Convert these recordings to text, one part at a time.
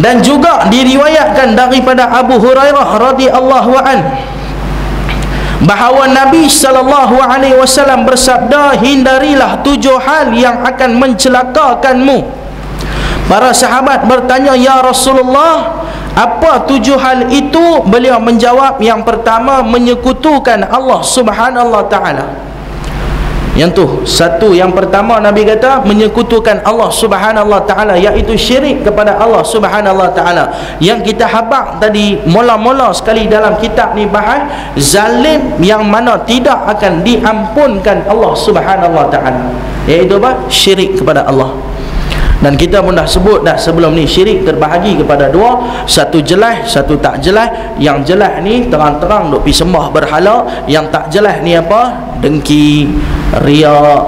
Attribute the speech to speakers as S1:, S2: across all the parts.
S1: dan juga diriwayatkan daripada Abu Hurairah radhiyallahu an bahawa Nabi sallallahu alaihi wasallam bersabda hindarilah tujuh hal yang akan mencelakakanmu. Para sahabat bertanya ya Rasulullah apa tujuh hal itu? Beliau menjawab yang pertama menyekutukan Allah Subhanahu taala yang tu satu yang pertama Nabi kata menyekutukan Allah Subhanahu Wa Taala iaitu syirik kepada Allah Subhanahu Wa Taala. Yang kita habaq tadi mula-mula sekali dalam kitab ni bahas zalim yang mana tidak akan diampunkan Allah Subhanahu Wa Taala. Iaitu apa? Syirik kepada Allah dan kita pun dah sebut dah sebelum ni syirik terbahagi kepada dua. Satu jelas satu tak jelas. Yang jelas ni terang-terang duk pi sembah berhala. Yang tak jelas ni apa? Dengki riak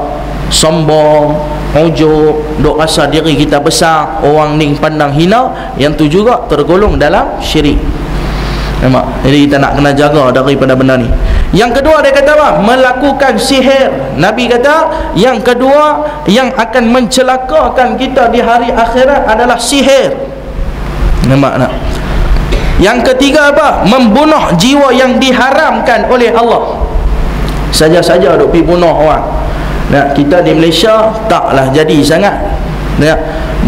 S1: sombong ujuk duk rasa diri kita besar orang ni pandang hina. Yang tu juga tergolong dalam syirik. Nampak? Jadi kita nak kena jaga daripada benda ni. Yang kedua dia kata apa? Melakukan sihir. Nabi kata yang kedua yang akan mencelakakan kita di hari akhirat adalah sihir. Nampak tak? Yang ketiga apa? Membunuh jiwa yang diharamkan oleh Allah. Saja-saja duk pergi bunuh orang. Nah, kita di Malaysia taklah jadi sangat. Nah,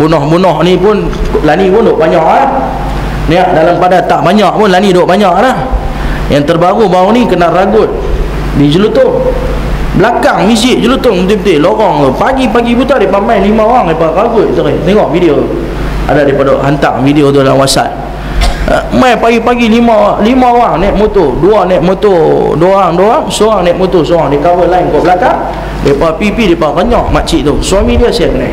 S1: bunuh-bunuh ni pun lani pun duk banyak ah. Ni dalam pada tak banyak pun lani duk banyak dah. Yang terbaru baru ni kena ragut di Jelutung. Belakang masjid Jelutung betul-betul lorong tu. Pagi-pagi buta dia main lima orang depa ragut tadi. Tengok video. Ada daripada hantar video tu dalam WhatsApp. Uh, mai pagi-pagi lima lima orang naik motor, dua naik motor, dua orang, dua orang, seorang naik motor, seorang di cover line kat belakang. Depa pipi depa renyak mak cik tu. Suami dia siap kena.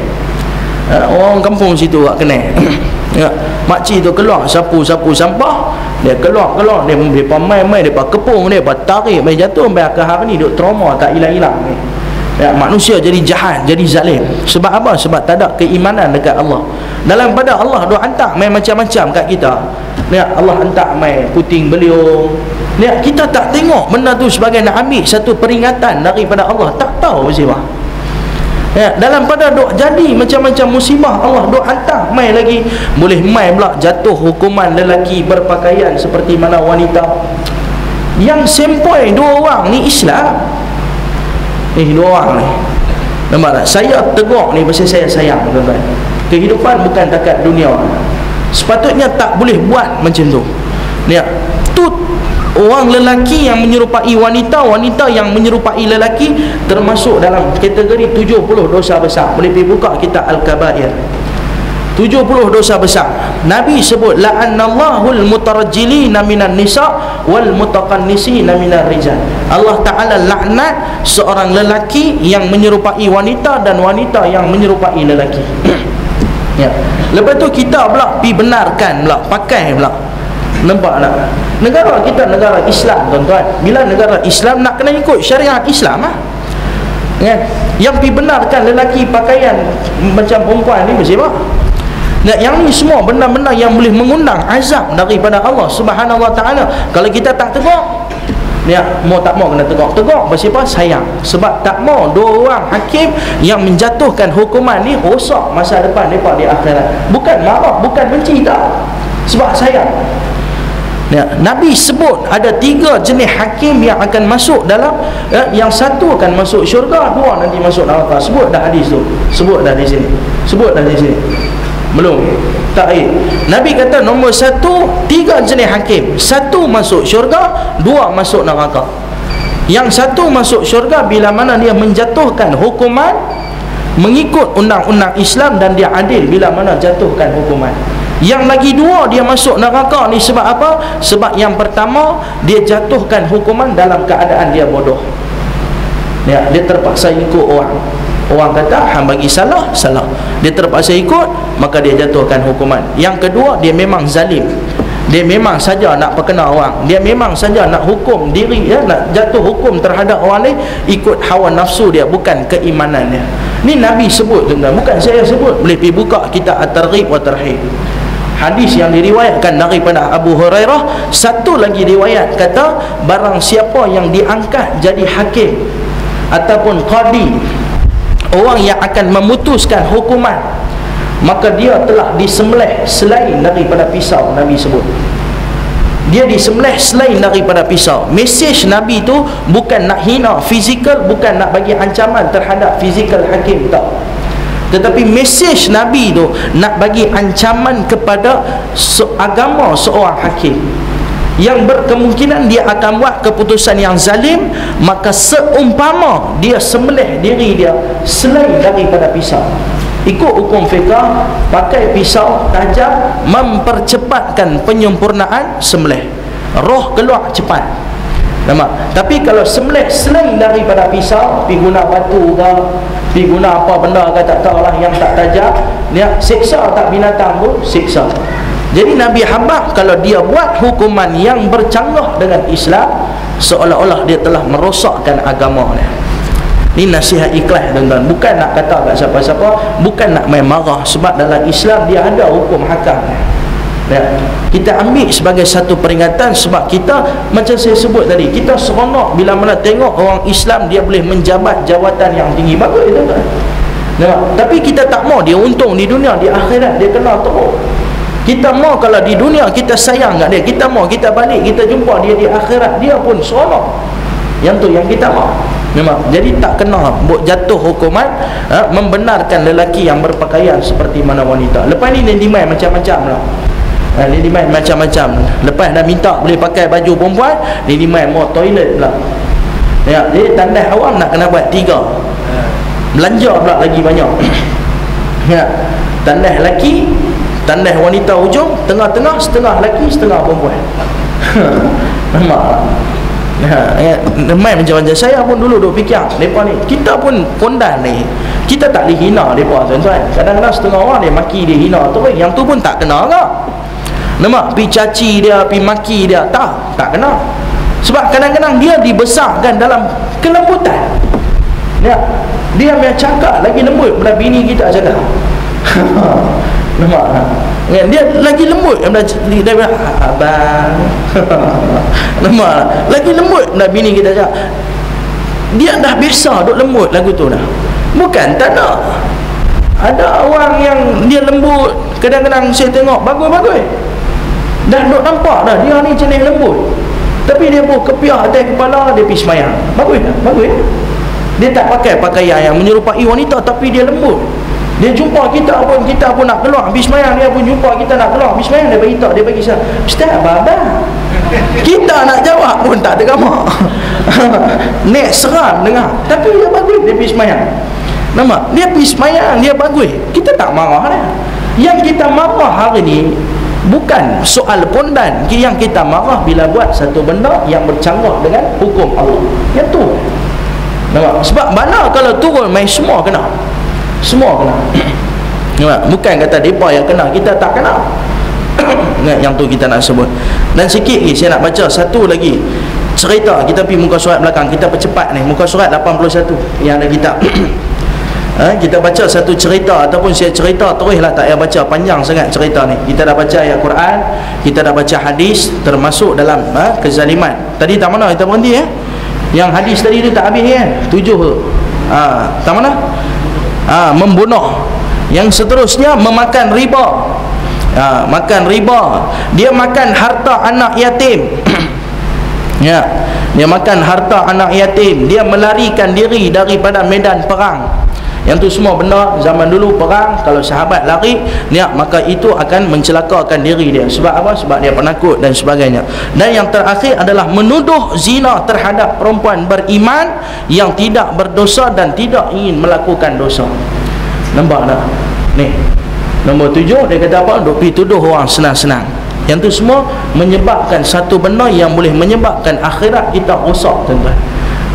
S1: Uh, orang kampung situ tak kena. ya makcik tu keluar sapu-sapu sampah dia keluar-keluar dia dia main-main dia kepung dia tarik main jatuh sampai akhir hari ni duk trauma tak hilang-hilang ni. Ya, manusia jadi jahat jadi zalim. Sebab apa? Sebab tak ada keimanan dekat Allah. Dalam pada Allah duk hantar main macam-macam kat kita. Ya Allah hantar main puting beliung. Ya kita tak tengok benda tu sebagai nak ambil satu peringatan daripada Allah. Tak tahu siapa ya, dalam pada duk jadi macam-macam musibah Allah duk hantar mai lagi. Boleh mai pula jatuh hukuman lelaki berpakaian seperti mana wanita. Yang sempoi dua orang ni Islam. Eh dua orang ni. Nampak tak? Saya tegur ni pasal saya sayang tuan-tuan. Kehidupan bukan takat dunia. Sepatutnya tak boleh buat macam tu. Ni tu orang lelaki yang menyerupai wanita wanita yang menyerupai lelaki termasuk dalam kategori 70 dosa besar. Boleh pergi buka kitab Al-Kabair. 70 dosa besar. Nabi sebut la'annallahul mutarajjilina minan nisa wal mutaqannisina minar rijal. Allah Ta'ala laknat seorang lelaki yang menyerupai wanita dan wanita yang menyerupai lelaki. Ya. lepas tu kita pula pergi benarkan pula pakai pula Nampak tak? Negara kita negara Islam tuan-tuan. Bila negara Islam nak kena ikut syariat Islam ah. Ya. Yang pi benarkan lelaki pakaian macam perempuan ni mesti apa? Nah, yang ni semua benda-benda yang boleh mengundang azab daripada Allah Subhanahu Wa Taala. Kalau kita tak ni ya, mau tak mau kena tegur. Tegur pasal apa? Sayang. Sebab tak mau dua orang hakim yang menjatuhkan hukuman ni rosak masa depan depa di akhirat. Bukan marah, bukan benci tak. Sebab sayang. Ya, Nabi sebut ada tiga jenis hakim yang akan masuk dalam ya, yang satu akan masuk syurga, dua nanti masuk neraka. Sebut dah hadis tu. Sebut dah di sini. Sebut dah di sini. Belum. Tak eh. Nabi kata nombor satu, tiga jenis hakim. Satu masuk syurga, dua masuk neraka. Yang satu masuk syurga bila mana dia menjatuhkan hukuman mengikut undang-undang Islam dan dia adil bila mana jatuhkan hukuman. Yang lagi dua dia masuk neraka ni sebab apa? Sebab yang pertama dia jatuhkan hukuman dalam keadaan dia bodoh. Ya, dia terpaksa ikut orang. Orang kata hang bagi salah, salah. Dia terpaksa ikut, maka dia jatuhkan hukuman. Yang kedua dia memang zalim. Dia memang saja nak perkenal orang. Dia memang saja nak hukum diri ya, nak jatuh hukum terhadap orang lain ikut hawa nafsu dia bukan keimanannya. Ni Nabi sebut tuan-tuan, bukan saya sebut. Boleh pergi buka kitab At-Targhib wa Tarhib hadis yang diriwayatkan daripada Abu Hurairah satu lagi riwayat kata barang siapa yang diangkat jadi hakim ataupun qadi orang yang akan memutuskan hukuman maka dia telah disembelih selain daripada pisau Nabi sebut. Dia disembelih selain daripada pisau. Mesej Nabi tu bukan nak hina fizikal bukan nak bagi ancaman terhadap fizikal hakim tak tetapi mesej Nabi tu nak bagi ancaman kepada agama seorang hakim. Yang berkemungkinan dia akan buat keputusan yang zalim maka seumpama dia sembelih diri dia selain daripada pisau. Ikut hukum fiqah pakai pisau tajam mempercepatkan penyempurnaan sembelih roh keluar cepat nampak? Tapi kalau sembelih selain daripada pisau pergi guna batu ke pergi guna apa benda ke tak tahulah yang tak tajam dia siksa tak binatang pun siksa. Jadi Nabi Habab kalau dia buat hukuman yang bercanggah dengan Islam seolah-olah dia telah merosakkan agama dia. Ini nasihat ikhlas tuan-tuan. Bukan nak kata kat siapa-siapa bukan nak main marah sebab dalam Islam dia ada hukum hakam ya. kita ambil sebagai satu peringatan sebab kita macam saya sebut tadi kita seronok bila mana tengok orang Islam dia boleh menjabat jawatan yang tinggi. Bagus itu kan ya. tapi kita tak mau dia untung di dunia di akhirat dia kena teruk. Kita mau kalau di dunia kita sayang kat dia kita mau kita balik kita jumpa dia di akhirat dia pun seronok. Yang tu yang kita mau memang jadi tak kena buat jatuh hukuman ha, membenarkan lelaki yang berpakaian seperti mana wanita. Lepas ni dia dimai macam-macam lah ha, dia dimai macam-macam. Lepas dah minta boleh pakai baju perempuan dia dimai mau toilet pula. Ya, jadi tanda awam nak kena buat tiga. Belanja pula lagi banyak. Ya, tanda lelaki tanda wanita ujung tengah-tengah setengah lelaki setengah perempuan. Nampak Ha, ya, main macam-macam. Saya pun dulu duk fikir depa ni kita pun kondan ni. Kita tak boleh hina depa tuan-tuan. Kadang-kadang setengah orang dia maki dia hina tu yang tu pun tak kena ke nampak pi caci dia pi maki dia. Tak tak kena sebab kadang-kadang dia dibesarkan dalam kelembutan. Ya dia punya cakap lagi lembut daripada bini kita cakap. Nampak kan dia lagi lembut dia bilang abang. Nampak lagi lembut dah bini kita cakap. Dia dah biasa duk lembut lagu tu dah. Bukan tak ada. Ada orang yang dia lembut kadang-kadang saya tengok bagus-bagus dah duk nampak dah dia ni jenis lembut. Tapi dia pun kepiah atas kepala dia pergi semayang. Bagus tak? bagus ya? dia tak pakai pakaian yang menyerupai wanita tapi dia lembut. Dia jumpa kita pun kita pun nak keluar habis semayang dia pun jumpa kita nak keluar habis semayang dia bagi tak dia bagi saya ustaz abang kita nak jawab pun tak gambar nek seram dengar. Tapi dia bagus dia pergi semayang. Nama dia pergi semayang dia bagus. Kita tak marah dia yang kita marah hari ni bukan soal pondan yang kita marah bila buat satu benda yang bercanggah dengan hukum Allah. Yang tu. Nama sebab mana kalau turun main semua kena. Semua kena. Bukan kata mereka yang kena kita tak kena. Yang tu kita nak sebut. Dan sikit lagi saya nak baca satu lagi cerita. Kita pergi muka surat belakang. Kita percepat ni. Muka surat 81 yang ada kitab ha, kita baca satu cerita ataupun saya cerita teruslah tak payah baca. Panjang sangat cerita ni. Kita dah baca ayat Quran kita dah baca hadis termasuk dalam ha, kezaliman. Tadi tak mana? Kita berhenti ya yang hadis tadi tu tak habis ya tujuh ha, tak mana? Ha, membunuh. Yang seterusnya memakan riba. Ha, makan riba. Dia makan harta anak yatim. Ya. Dia makan harta anak yatim. Dia melarikan diri daripada medan perang yang tu semua benda zaman dulu perang kalau sahabat lari niat maka itu akan mencelakakan diri dia. Sebab apa? Sebab dia penakut dan sebagainya. Dan yang terakhir adalah menuduh zina terhadap perempuan beriman yang tidak berdosa dan tidak ingin melakukan dosa. Nampak tak? Ni nombor tujuh dia kata apa? Pergi tuduh orang senang-senang. Yang tu semua menyebabkan satu benda yang boleh menyebabkan akhirat kita rosak tuan-tuan.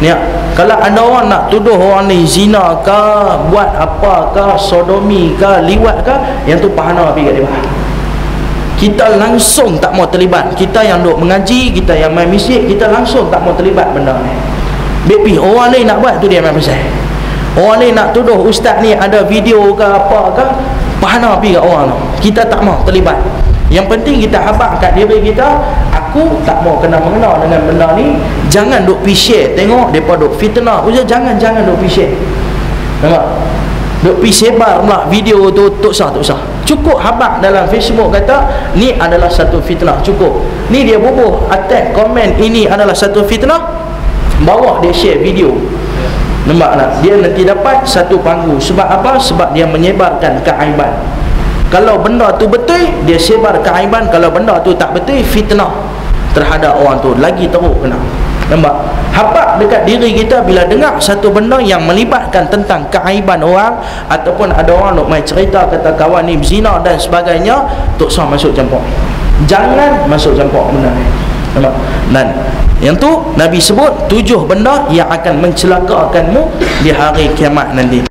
S1: Ni kalau ada orang nak tuduh orang ni zina ke buat apa ke sodomi ke liwat ke yang tu pahana pergi kat dia. Kita langsung tak mau terlibat. Kita yang duk mengaji kita yang main misik kita langsung tak mau terlibat benda ni. Baby, orang lain nak buat tu dia main pasal orang lain nak tuduh ustaz ni ada video ke apa ke pahana pergi kat orang tu. Kita tak mau terlibat. Yang penting kita habak kat diri kita aku tak mau kena mengenal dengan benda ni jangan duk share. Tengok mereka duk fitnah. Ujar jangan jangan duk share. Nampak? Duk pi sebar pula video tu tak sah tak sah. Cukup habak dalam Facebook kata ni adalah satu fitnah. Cukup. Ni dia bubuh attack komen ini adalah satu fitnah. Bawah dia share video. Nampak tak? Dia nanti dapat satu panggu sebab apa? Sebab dia menyebarkan keaiban. Kalau benda tu betul dia sebar keaiban. Kalau benda tu tak betul fitnah terhadap orang tu lagi teruk kena. Nampak? Hapak dekat diri kita bila dengar satu benda yang melibatkan tentang keaiban orang ataupun ada orang nak main cerita kata kawan ni berzina dan sebagainya tak sah masuk campur. Jangan masuk campur benda ni. Nampak? Dan yang tu Nabi sebut tujuh benda yang akan mencelakakanmu di hari kiamat nanti